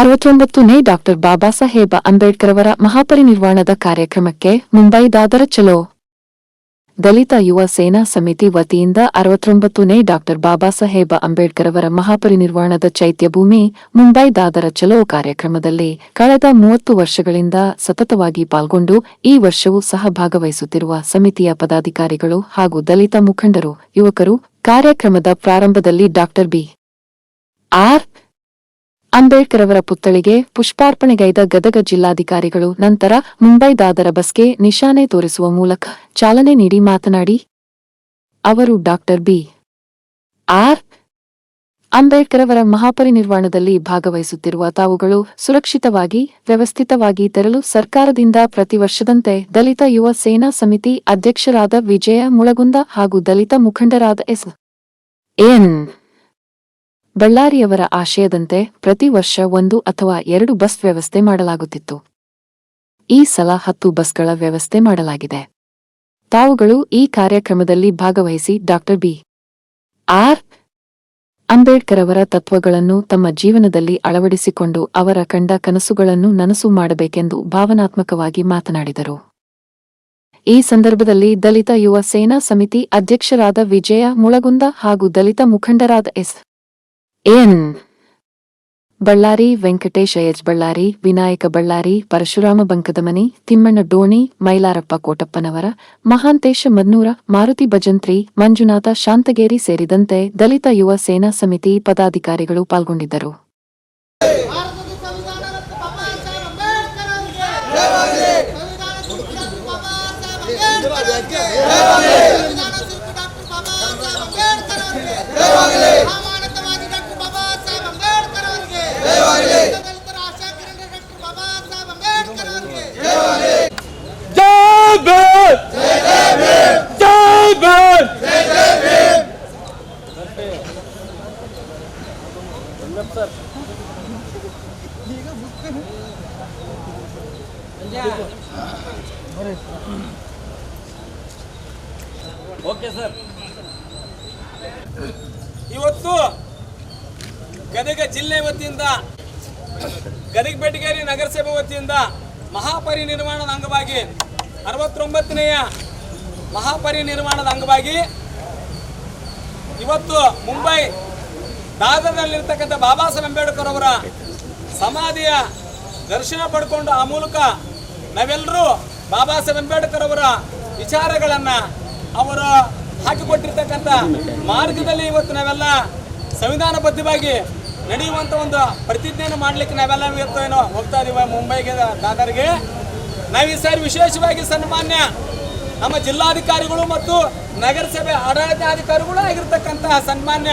ಅರವತ್ತೊಂಬತ್ತನೇ doctor ಬಾಬಾ ಸಾಹೇಬ ಅಂಬೇಡ್ಕರ್ ಅವರ ಮಹಾಪರಿನಿರ್ವಾಣದ ಕಾರ್ಯಕ್ರಮಕ್ಕೆ ಮುಂಬೈ ದಾದರ ಚಲೋ. ದಲಿತ ಯುವ ಸೇನಾ ಸಮಿತಿ ವತಿಯಿಂದ ಅರವತ್ತೊಂಬತ್ತನೇ ಡಾಕ್ಟರ್ ಬಾಬಾ ಸಾಹೇಬ ಅಂಬೇಡ್ಕರ್ ಅವರ ಮಹಾಪರಿನಿರ್ವಾಣದ ಚೈತ್ಯಭೂಮಿ ಮುಂಬೈ ದಾದರ ಚಲೋ ಕಾರ್ಯಕ್ರಮದಲ್ಲಿ ಕಳೆದ ಮೂವತ್ತು ವರ್ಷಗಳಿಂದ ಸತತವಾಗಿ ಪಾಲ್ಗೊಂಡು ಈ ವರ್ಷವೂ ಸಹ ಭಾಗವಹಿಸುತ್ತಿರುವ ಸಮಿತಿಯ ಪದಾಧಿಕಾರಿಗಳು ಹಾಗೂ ದಲಿತ ಮುಖಂಡರು, ಯುವಕರು ಕಾರ್ಯಕ್ರಮದ ಪ್ರಾರಂಭದಲ್ಲಿ ಡಾಕ್ಟರ್ ಬಿ. ಆರ್. ಅಂಬೇಡ್ಕರ್ ಅವರ ಪುತ್ಥಳಿಗೆ ಪುಷ್ಪಾರ್ಪಣೆಗೈದ ಗದಗ ಜಿಲ್ಲಾಧಿಕಾರಿಗಳು ನಂತರ ಮುಂಬೈ ದಾದರ ಬಸ್ಗೆ ನಿಶಾನೆ ತೋರಿಸುವ ಮೂಲಕ ಚಾಲನೆ ನೀಡಿ ಮಾತನಾಡಿ ಅವರು ಡಾಕ್ಟರ್ ಬಿ. ಆರ್. ಅಂಬೇಡ್ಕರ್ ಅವರ ಮಹಾಪರಿನಿರ್ವಾಣದಲ್ಲಿ ಭಾಗವಹಿಸುತ್ತಿರುವ ತಾವುಗಳು ಸುರಕ್ಷಿತವಾಗಿ, ವ್ಯವಸ್ಥಿತವಾಗಿ ತೆರಳು ಸರ್ಕಾರದಿಂದ ಪ್ರತಿ ವರ್ಷದಂತೆ ದಲಿತ ಯುವ ಸೇನಾ ಸಮಿತಿ ಅಧ್ಯಕ್ಷರಾದ ವಿಜಯ ಮುಳಗುಂದ ಹಾಗೂ ದಲಿತ ಮುಖಂಡರಾದ ಎಸ್. ಎನ್. ಬಳ್ಳಾರಿಯವರ ಆಶಯದಂತೆ ಪ್ರತಿ ವರ್ಷ ಒಂದು ಅಥವಾ ಎರಡು ಬಸ್ ವ್ಯವಸ್ಥೆ ಮಾಡಲಾಗುತ್ತಿತ್ತು. ಈ ಸಲ ಹತ್ತು ಬಸ್ಗಳ ವ್ಯವಸ್ಥೆ ಮಾಡಲಾಗಿದೆ. ತಾವುಗಳು ಈ ಕಾರ್ಯಕ್ರಮದಲ್ಲಿ ಭಾಗವಹಿಸಿ ಡಾಕ್ಟರ್ ಬಿ. ಆರ್. ಅಂಬೇಡ್ಕರ್ ಅವರ ತತ್ವಗಳನ್ನು ತಮ್ಮ ಜೀವನದಲ್ಲಿ ಅಳವಡಿಸಿಕೊಂಡು ಅವರ ಕಂಡ ಕನಸುಗಳನ್ನು ನನಸು ಮಾಡಬೇಕೆಂದು ಭಾವನಾತ್ಮಕವಾಗಿ ಮಾತನಾಡಿದರು. ಈ ಸಂದರ್ಭದಲ್ಲಿ ದಲಿತ ಯುವ ಸೇನಾ ಸಮಿತಿ ಅಧ್ಯಕ್ಷರಾದ ವಿಜಯ ಮುಳಗುಂದ ಹಾಗೂ ದಲಿತ ಮುಖಂಡರಾದ S. N. Ballari, Venkatesh H. Ballari, Vinayak Ballari, Parashuram Bankadamani, Timmanna Doni, Mailarappa Kotappanavar, Mahantesh Mannur Maruti Bhajantri, Manjunath Shantageri ಸೇರಿದಂತೆ ದಲಿತ ಯುವ ಸೇನಾ ಸಮಿತಿ ಪದಾಧಿಕಾರಿಗಳು ಪಾಲ್ಗೊಂಡಿದ್ದರು ಭಾರತದ ಸಂವಿಧಾನ ರತ್ನ ಬಾಬಾ ಸಾಹೇಬ್ ಅಂಬೇಡ್ಕರ್ ಅವರಿಗೆ ಸಂವಿಧಾನ ಶಿಲ್ಪಿ ಡಾಕ್ಟರ್ ಬಾಬಾ ಸಾಹೇಬ್ ಅಂಬೇಡ್ಕರ್ ಅವರಿಗೆ ಪ್ರಾಮಾಣಿಕವಾಗಿ ಡಾಕ್ಟರ್ ಬಾಬಾ ಸಾಹೇಬ್ ಅಂಬೇಡ್ಕರ್ ಅವರಿಗೆ ದಲಿತರ ಆಶಾ ಕಿರಣ ಡಾಕ್ಟರ್ ಬಾಬಾ ಸಾಹೇಬ್ ಅಂಬೇಡ್ಕರ್ ಅವರಿಗೆ ಜೈ ಭೀಮ್ ಜೈ ಭೀಮ್ ಓಕೆ ಸರ್. ಇವತ್ತು ಗದಗ ಜಿಲ್ಲೆ ವತಿಯಿಂದ, ಗದಗ ಬೆಟಗೇರಿ ನಗರಸಭೆ ವತಿಯಿಂದ ಮಹಾಪರಿನಿರ್ಮಾಣದ ಅಂಗವಾಗಿ, ಅರವತ್ತೊಂಬತ್ತನೆಯ ಮಹಾಪರಿನಿರ್ಮಾಣದ ಅಂಗವಾಗಿ ಇವತ್ತು ಮುಂಬೈ ದಾದರ್ನಲ್ಲಿರ್ತಕ್ಕಂಥ ಬಾಬಾ ಸಾಹೇಬ್ ಅಂಬೇಡ್ಕರ್ ಅವರ ಸಮಾಧಿಯ ದರ್ಶನ ಪಡ್ಕೊಂಡು ಆ ಮೂಲಕ ನಾವೆಲ್ಲರೂ ಬಾಬಾ ಸಾಹೇಬ್ ಅಂಬೇಡ್ಕರ್ ಅವರ ವಿಚಾರಗಳನ್ನು ಅವರು ಹಾಕಿಕೊಟ್ಟಿರ್ತಕ್ಕಂಥ ಮಾರ್ಗದಲ್ಲಿ ಇವತ್ತು ನಾವೆಲ್ಲ ಸಂವಿಧಾನಬದ್ಧವಾಗಿ ನಡೆಯುವಂಥ ಒಂದು ಪ್ರತಿಜ್ಞೆಯನ್ನು ಮಾಡಲಿಕ್ಕೆ ನಾವೆಲ್ಲ ಇವತ್ತು ಏನೋ ಹೋಗ್ತಾ ಇದೀವಿ ಮುಂಬೈಗೆ ದಾದರ್ಗೆ. ನಾವು ಈ ಸಾರಿ ವಿಶೇಷವಾಗಿ ಸನ್ಮಾನ್ಯ ನಮ್ಮ ಜಿಲ್ಲಾಧಿಕಾರಿಗಳು ಮತ್ತು ನಗರಸಭೆ ಆಡಳಿತಾಧಿಕಾರಿಗಳು ಆಗಿರ್ತಕ್ಕಂತಹ ಸನ್ಮಾನ್ಯ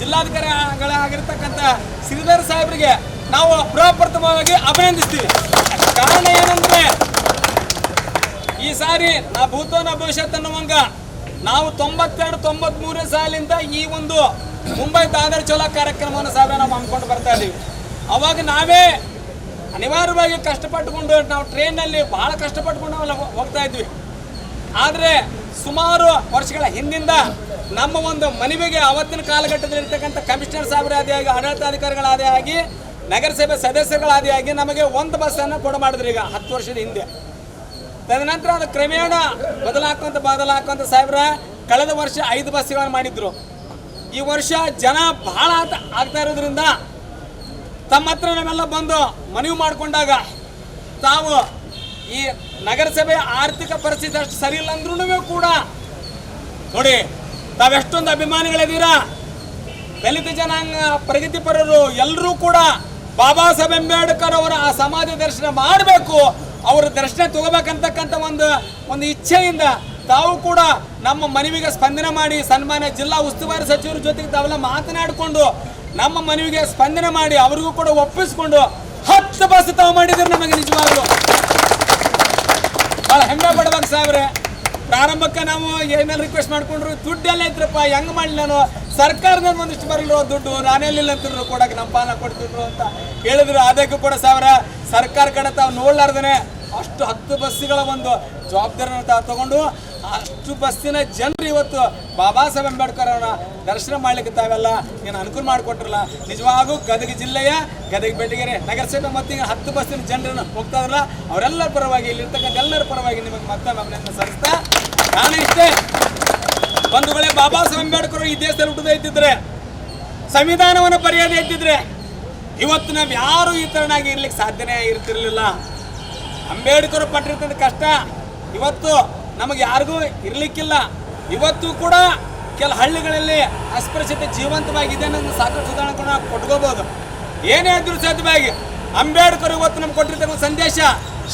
ಜಿಲ್ಲಾಧಿಕಾರಿಗಳಾಗಿರ್ತಕ್ಕಂಥ ಶ್ರೀಧರ್ ಸಾಹೇಬರಿಗೆ ನಾವು ಪ್ರಪ್ರಥಮವಾಗಿ ಅಭಿನಂದಿಸ್ತೀವಿ. ಕಾರಣ ಏನಂದ್ರೆ, ಈ ಸಾರಿ ನಾ ಭೂತೋನ ಭವಿಷ್ಯತ್ ಅನ್ನುವಂಗ ನಾವು ತೊಂಬತ್ತೆರಡು, ತೊಂಬತ್ಮೂರನೇ ಸಾಲಿಂದ ಈ ಒಂದು ಮುಂಬೈ ದಾದರ್ ಚಲೋ ಕಾರ್ಯಕ್ರಮವನ್ನು ಸಾಹೇಬ ನಾವು ಹಮ್ಮಿಕೊಂಡು ಬರ್ತಾ ಇದೀವಿ. ಅವಾಗ ನಾವೇ ಅನಿವಾರ್ಯವಾಗಿ ಕಷ್ಟಪಟ್ಟುಕೊಂಡು ನಾವು ಟ್ರೈನಲ್ಲಿ ಬಹಳ ಕಷ್ಟಪಟ್ಟುಕೊಂಡು ಹೋಗ್ತಾ ಇದ್ವಿ. ಆದರೆ ಸುಮಾರು ವರ್ಷಗಳ ಹಿಂದಿಂದ ನಮ್ಮ ಒಂದು ಮನವಿಗೆ ಅವತ್ತಿನ ಕಾಲಘಟ್ಟದಲ್ಲಿ ಇರ್ತಕ್ಕಂಥ ಕಮಿಷನರ್ ಸಾಹೇಬರಾದಿ ಆಗಿ, ಆಡಳಿತಾಧಿಕಾರಿಗಳಾದೇ ಆಗಿ, ನಗರಸಭೆ ಸದಸ್ಯರುಗಳಾದೇ ಆಗಿ ನಮಗೆ ಒಂದು ಬಸ್ಸನ್ನು ಕೊಡ ಮಾಡಿದ್ರು ಈಗ ಹತ್ತು ವರ್ಷದ ಹಿಂದೆ. ತದನಂತರ ಅದು ಕ್ರಮೇಣ ಬದಲಾಕೊಂತ ಬದಲಾಕೊಂತ ಸಾಹೇಬ್ರ, ಕಳೆದ ವರ್ಷ ಐದು ಬಸ್ಗಳನ್ನು ಮಾಡಿದ್ರು. ಈ ವರ್ಷ ಜನ ಬಹಳ ಆಗ್ತಾ ಇರೋದ್ರಿಂದ ತಮ್ಮ ಹತ್ರ ನಾವೆಲ್ಲ ಬಂದು ಮನವಿ ಮಾಡಿಕೊಂಡಾಗ ತಾವು ಈ ನಗರಸಭೆ ಆರ್ಥಿಕ ಪರಿಸ್ಥಿತಿ ಅಷ್ಟು ಸರಿ ಇಲ್ಲ ಅಂದ್ರೂ ಕೂಡ. ನೋಡಿ, ತಾವೆಷ್ಟೊಂದು ಅಭಿಮಾನಿಗಳಿದ್ದೀರಾ? ದಲಿತ ಜನಾಂಗ ಪ್ರಗತಿಪರರು ಎಲ್ಲರೂ ಕೂಡ ಬಾಬಾ ಸಾಹೇಬ್ ಅಂಬೇಡ್ಕರ್ ಅವರ ಆ ಸಮಾಧಿ ದರ್ಶನ ಮಾಡಬೇಕು. ಅವರ ದರ್ಶನ ತಗೋಬೇಕಂತಕ್ಕಂಥ ಒಂದು ಒಂದು ಇಚ್ಛೆಯಿಂದ ತಾವು ಕೂಡ ನಮ್ಮ ಮನವಿಗೆ ಸ್ಪಂದನೆ ಮಾಡಿ ಸನ್ಮಾನ್ಯ ಜಿಲ್ಲಾ ಉಸ್ತುವಾರಿ ಸಚಿವರ ಜೊತೆಗೆ ತಾವೆಲ್ಲ ಮಾತನಾಡಿಕೊಂಡು ನಮ್ಮ ಮನವಿಗೆ ಸ್ಪಂದನೆ ಮಾಡಿ ಅವರಿಗೂ ಕೂಡ ಒಪ್ಪಿಸ್ಕೊಂಡು ಹತ್ತು ಬಸ್ ತಾವು ಮಾಡಿದ್ರೆ ನಮಗೆ ನಿಜವಾಗ್ಲು. ಭಾಳ ಹೆಮ್ಮೆ ಪಡ್ಬೇಕು ಸಾಹೇಬ್ರೆ ಪ್ರಾರಂಭಕ್ಕೆ ನಾವು ಏನೇನು ರಿಕ್ವೆಸ್ಟ್ ಮಾಡ್ಕೊಂಡ್ರು, ದುಡ್ಡೆಲ್ಲ ಇದ್ರಪ್ಪ, ಹೆಂಗ್ ಮಾಡಲಿ ನಾನು? ಸರ್ಕಾರದ ಒಂದಿಷ್ಟು ಬರಲಿರೋ ದುಡ್ಡು ನಾನೆಲ್ಲಿಲ್ಲ ಅಂತಿದ್ರು ಕೊಡಕ್ಕೆ ನಮ್ಮ ಪಾಲ ಕೊಡ್ತಿದ್ರು ಅಂತ ಹೇಳಿದ್ರು. ಅದಕ್ಕೂ ಕೂಡ ಸಾವಿರ, ಸರ್ಕಾರ ಕಡೆ ತಾವು ನೋಡ್ಲಾರ್ದೇನೆ ಅಷ್ಟು ಹತ್ತು ಬಸ್ಸುಗಳ ಒಂದು ಜವಾಬ್ದಾರಿನ ತಾವು ತಗೊಂಡು ಅಷ್ಟು ಬಸ್ಸಿನ ಜನರು ಇವತ್ತು ಬಾಬಾ ಸಾಹೇಬ್ ಅಂಬೇಡ್ಕರ್ ಅವರ ದರ್ಶನ ಮಾಡ್ಲಿಕ್ಕೆ ತಾವೆಲ್ಲ ಏನು ಅನುಕೂಲ ಮಾಡಿಕೊಟ್ರಲ್ಲ? ನಿಜವಾಗೂ ಗದಗ ಜಿಲ್ಲೆಯ ಗದಗ ಬೆಟಗೆರೆ ನಗರಸಭೆ ಮತ್ತು ಹತ್ತು ಬಸ್ಸಿನ ಜನರನ್ನು ಹೋಗ್ತಾ ಇದ್ರಲ್ಲ, ಅವರೆಲ್ಲರ ಪರವಾಗಿ ಇಲ್ಲಿರ್ತಕ್ಕಂಥ ಎಲ್ಲರ ಪರವಾಗಿ ನಿಮಗೆ ಮತ್ತೊಮ್ಮೆ ಅಭಿನಂದನೆ ಸಲ್ಲಿಸ್ತಾ ನಾನು ಇಷ್ಟೇ. ಬಂಧುಗಳೇ ಬಾಬಾ ಸಾಹೇಬ್ ಅಂಬೇಡ್ಕರ್ ಈ ದೇಶದಲ್ಲಿ ಹುಟ್ಟದೇ ಇದ್ದಿದ್ರೆ, ಸಂವಿಧಾನವನ್ನು ಬರೆಯದೇ ಇದ್ದಿದ್ರೆ, ಇವತ್ತು ನಾವು ಯಾರು ಈ ತರನಾಗಿ ಇರ್ಲಿಕ್ಕೆ ಸಾಧ್ಯನೇ ಇರ್ತಿರ್ಲಿಲ್ಲ. ಅಂಬೇಡ್ಕರ್ ಪಟ್ಟಿರ್ತಕ್ಕಂಥ ಕಷ್ಟ, ಇವತ್ತು ನಮಗೆ ಯಾರಿಗೂ ಇರಲಿಕ್ಕಿಲ್ಲ. ಇವತ್ತು ಕೂಡ ಕೆಲ ಹಳ್ಳಿಗಳಲ್ಲಿ ಅಸ್ಪೃಶ್ಯತೆ ಜೀವಂತವಾಗಿದೆ ಅನ್ನೋದು ಸಾಕಷ್ಟು ನಾವು ಕೊಟ್ಕೋಬಹುದು ಏನೇ ಆದರೂ ಸಾಧ್ಯವಾಗಿ ಅಂಬೇಡ್ಕರ್ ಇವತ್ತು ನಮ್ಗೆ ಕೊಟ್ಟಿರ್ತಕ್ಕಂಥ ಸಂದೇಶ,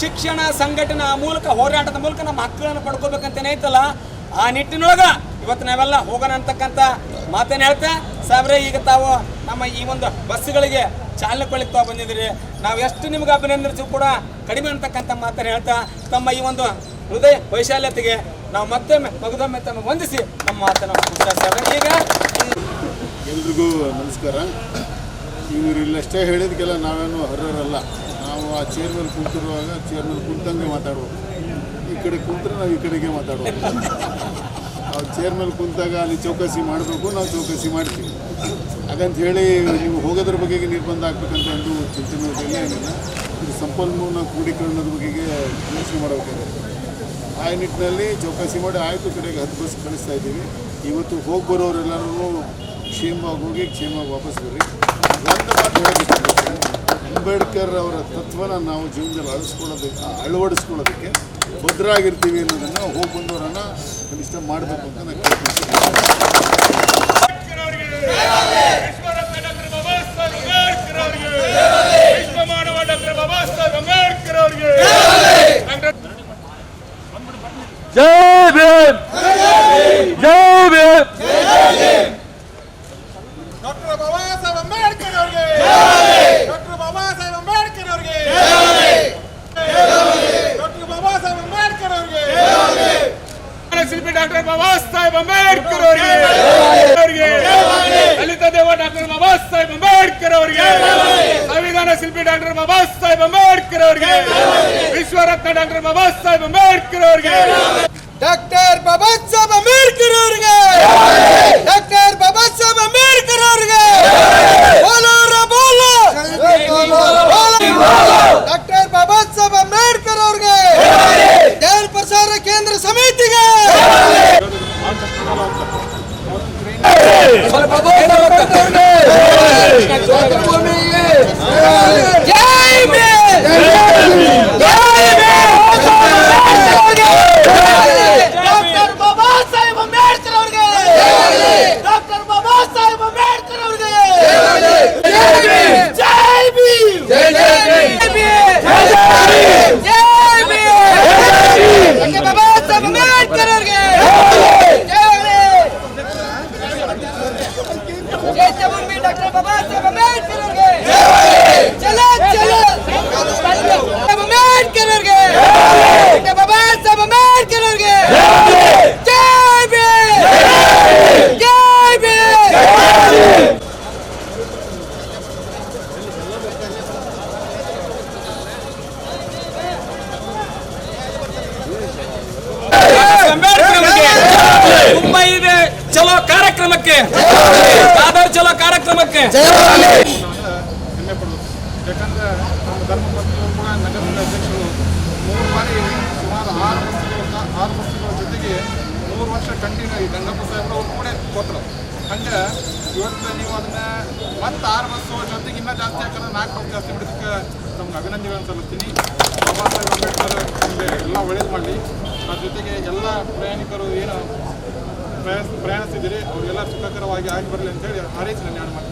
ಶಿಕ್ಷಣ ಸಂಘಟನೆ ಮೂಲಕ, ಹೋರಾಟದ ಮೂಲಕ ನಮ್ಮ ಹಕ್ಕುಗಳನ್ನು ಪಡ್ಕೋಬೇಕಂತ ಐತಲ್ಲ, ಆ ನಿಟ್ಟಿನೊಳಗ ಇವತ್ತು ನಾವೆಲ್ಲ ಹೋಗೋಣ ಅಂತಕ್ಕಂಥ ಮಾತೇನು ಹೇಳ್ತಾ. ಸಾಬ್ರೆ ಈಗ ತಾವು ನಮ್ಮ ಈ ಒಂದು ಬಸ್ಸುಗಳಿಗೆ ಚಾಲನೆ ಕೊಡ್ಲಿಕ್ಕೆ ಬಂದಿದ್ದೀರಿ. ನಾವು ಎಷ್ಟು ನಿಮ್ಗೆ ಅಭಿನಂದಿಸೂ ಕೂಡ ಕಡಿಮೆ ಅಂತಕ್ಕಂಥ ಮಾತನ್ನು ಹೇಳ್ತಾ, ತಮ್ಮ ಈ ಒಂದು ಹೃದಯ ವೈಶಾಲ್ಯತೆಗೆ ನಾವು ಮತ್ತೊಮ್ಮೆ, ಮಗದೊಮ್ಮೆ ತಮ್ಮ ವಂದಿಸಿ ನಮ್ಮ ಮಾತನ್ನು ಈಗ ಎಲ್ರಿಗೂ ನಮಸ್ಕಾರ. ಇವರು ಇಲ್ಲಷ್ಟೇ ಹೇಳಿದಕ್ಕೆಲ್ಲ ನಾವೇನು ಹರ್ರರಲ್ಲ. ನಾವು ಆ ಚೇರ್ ಮೇಲೆ ಕುಂತಿರುವಾಗ ಚೇರ್ ಮೇಲೆ ಕುಂತಂಗೆ ಮಾತಾಡ್ಬೇಕು ಈ ಕಡೆ ಕುಂತ್ರೆ ನಾವು ಈ ಕಡೆಗೆ ಮಾತಾಡ್ಬೇಕು ನಾವು ಚೇರ್ ಮೇಲೆ ಕುಂತಾಗ ಅಲ್ಲಿ ಚೌಕಾಸಿ ಮಾಡಬೇಕು, ನಾವು ಚೌಕಾಸಿ ಮಾಡ್ತೀವಿ. ಹಾಗಂತ ಹೇಳಿ ನೀವು ಹೋಗೋದ್ರ ಬಗ್ಗೆ ನಿರ್ಬಂಧ ಆಗ್ಬೇಕಂತ ಒಂದು ಚಿಂತನೆ ಏನಿಲ್ಲ. ಇದು ಸಂಪನ್ಮೂಲ ಕ್ರೋಢೀಕರಣದ ಬಗೆಗೆ ಯೋಚನೆ ಮಾಡಬೇಕಾಗಿದೆ. ಆ ನಿಟ್ಟಿನಲ್ಲಿ ಚೌಕಾಸಿ ಮಾಡಿ ಆಯಿತು, ಕಡೆಗೆ ಹತ್ತು ಬಸ್ ಕಳಿಸ್ತಾ ಇದ್ದೀವಿ. ಇವತ್ತು ಹೋಗಿ ಬರೋರೆಲ್ಲರೂ ಕ್ಷೇಮವಾಗಿ ಹೋಗಿ, ಕ್ಷೇಮವಾಗಿ ವಾಪಸ್ ಬರ್ರಿ. ಒಂದು ಮಾತು ಹೇಳಬೇಕಂದ್ರೆ ಅಂಬೇಡ್ಕರ್ ಅವರ ತತ್ವನ ನಾವು ಜೀವನದಲ್ಲಿ ಅಳಿಸ್ಕೊಳ್ಳೋದಕ್ಕೆ ಅಳವಡಿಸ್ಕೊಳ್ಳೋದಕ್ಕೆ ಭದ್ರಾಗಿರ್ತೀವಿ ಅನ್ನೋದನ್ನು ಹೋಗಿ ಬಂದವರನ್ನು ಕನಿಷ್ಠ ಮಾಡಬೇಕು ಅಂತ ನಾನು ಕೇಳ್ತೀನಿ ಡಾಕ್ಟರ್ ಬಾಬಾ ಸಾಹೇಬ್ ಅಂಬೇಡ್ಕರ್ ಅವರಿಗೆ ವಿಶ್ವ ಮಾನವ ಡಾಕ್ಟರ್ ಬಾಬಾ ಸಾಹೇಬ್ ಅಂಬೇಡ್ಕರ್ ಅವರಿಗೆ ಡಾಕ್ಟರ್ ಜೈ ಭೀಮ್. ಜೈ ಭೀಮ್. ಡಾಕ್ಟರ್ ಬಾಬಾ ಸಾಹೇಬ್ ಅಂಬೇಡ್ಕರ್ ಅವರಿಗೆ. ಡಾಕ್ಟರ್ ಬಾಬಾ ಸಾಹೇಬ್ ಅಂಬೇಡ್ಕರ್ ಅವರಿಗೆ. ಡಾಕ್ಟರ್ ಬಾಬಾ ಸಾಹೇಬ್ ಅಂಬೇಡ್ಕರ್ ಅವರಿಗೆ. ಶಿಲ್ಪಿ ಡಾಕ್ಟರ್ ಬಾಬಾ ಸಾಹೇಬ್ ಅಂಬೇಡ್ಕರ್ ಅವರಿಗೆ ಅವರಿಗೆ ದಲಿತ ದೇವ ಡಾಕ್ಟರ್ ಬಾಬಾ ಸಾಹೇಬ್ ಅಂಬೇಡ್ಕರ್ ಅವರಿಗೆ ಸಂವಿಧಾನ ಶಿಲ್ಪಿ ಡಾಕ್ಟರ್ ಬಾಬಾ ಸಾಹೇಬ್ ಅಂಬೇಡ್ಕರ್ ಅವರಿಗೆ ವಿಶ್ವರತ್ನ ಡಾಕ್ಟರ್ ಬಾಬಾ ಸಾಹೇಬ್ ಅಂಬೇಡ್ಕರ್ ಅವರಿಗೆ ಡಾಕ್ಟರ್ ಬಾಬಾ ಸಾಹೇಬ್ ಅಂಬೇಡ್ಕರ್ ಅವರಿಗೆ ಡಾಕ್ಟರ್ ಬಾಬಾ ಸಾಹೇಬ್ ಅಂಬೇಡ್ಕರ್ ಅವರಿಗೆ ಬೋಲೋ ರಾ ಬೋಲೋ ಡಾಕ್ಟರ್ ಬಾಬಾ ಸಾಹೇಬ್ ಅಂಬೇಡ್ಕರ್ ಅವರಿಗೆ ಜ್ಞಾನ ಪ್ರಸಾರ ಕೇಂದ್ರ ಸಮಿತಿಗೆ ಜೈ ಭೀಮ್! ಜೈ ಭೀಮ್! ಡಾಕ್ಟರ್ ಬಾಬಾ ಸಾಹೇಬ್ ಅಂಬೇಡ್ಕರ್ ಅವರಿಗೆ ಡಾಕ್ಟರ್ ಬಾಬಾ ಸಾಹೇಬ್ ಅಂಬೇಡ್ಕರ್ ಅವರಿಗೆ ಜೈ ಭೀಮ್! ಜೈ ಭೀಮ್! ಜೈ ಭೀಮ್! ಜೈ ಭೀಮ್! ಡಾಕ್ಟರ್ ಬಾಬಾ ಸಾಹೇಬ್ ಅಂಬೇಡ್ಕರ್ ಅವರಿಗೆ ಜೈ ಭೀಮ್! ಜೈ ಜಗನ್ಮಿ ಡಾಕ್ಟರ್ ಬಾಬಾ ಸಾಹೇಬ್ ಅಂಬೇಡ್ಕರ್ ಅವರಿಗೆ ಚಲೋ ಚಲೋ ಸಾಹೇಬ್ ಅಂಬೇಡ್ಕರ್ ಅವರಿಗೆ ಡಾಕ್ಟರ್ ಬಾಬಾ ಸಾಹೇಬ್ ಅಂಬೇಡ್ಕರ್ ಅವರಿಗೆ ಜೈ ಭೀಮ್ ಜೈ ಭೀಮ್ ಅಂಬೇಡ್ಕರ್ ಅವರಿಗೆ ಮುಂಬೈ ಇದೆ ಚಲೋ ಕಾರ್ಯಕ್ರಮಕ್ಕೆ ದಾದರ್ ಚಲೋ ಕಾರ್ಯಕ್ರಮಕ್ಕೆ. ಹೆಮ್ಮೆ ಪಡಬೇಕು ಯಾಕಂದರೆ ನಮ್ಮ ಧರ್ಮಪತ್ನಿಯವರು ಕೂಡ ನಗರದ ಅಧ್ಯಕ್ಷರು ಮೂರು ಬಾರಿ ಸುಮಾರು ಆರು ವರ್ಷಗಳ ಆರು ವರ್ಷಗಳ ಜೊತೆಗೆ ಮೂರು ವರ್ಷ ಕಂಟಿನ್ಯೂ ಈ ಗಂಗಪ್ಪ ಸಾಹೇಬ್ರು ಅವ್ರು ಕೂಡ ಕೊಟ್ಟರು ಹಂಗೆ ಇವತ್ತು ನೀವು ಅದನ್ನ ಮತ್ತೆ ಆರು ವರ್ಷ ಜೊತೆಗೆ ಇನ್ನೂ ಜಾಸ್ತಿ ಯಾಕಂದ್ರೆ ನಾಲ್ಕು ವರ್ಷ ಜಾಸ್ತಿ ಬಿಡೋದಕ್ಕೆ ನಮ್ಗೆ ಅಭಿನಂದನೆಗಳನ್ನು ಸಲ್ಲಿಸ್ತೀನಿ. ಬಾಬಾ ಸಾಹೇಬ್ ಅಂಬೇಡ್ಕರ್ ಎಲ್ಲ ಒಳ್ಳೇದು ಮಾಡಲಿ. ಅದ್ರ ಜೊತೆಗೆ ಎಲ್ಲ ಪ್ರಯಾಣಿಕರು ಏನು ಪ್ರಯಾಣಿಸ್ತಿದ್ದೀರಿ ಅವರಿಗೆಲ್ಲ ಸುಖಕರವಾಗಿ ಆಗಿ ಬರಲಿ ಅಂತೇಳಿ ಹಾರೈಸಿ ನಾನು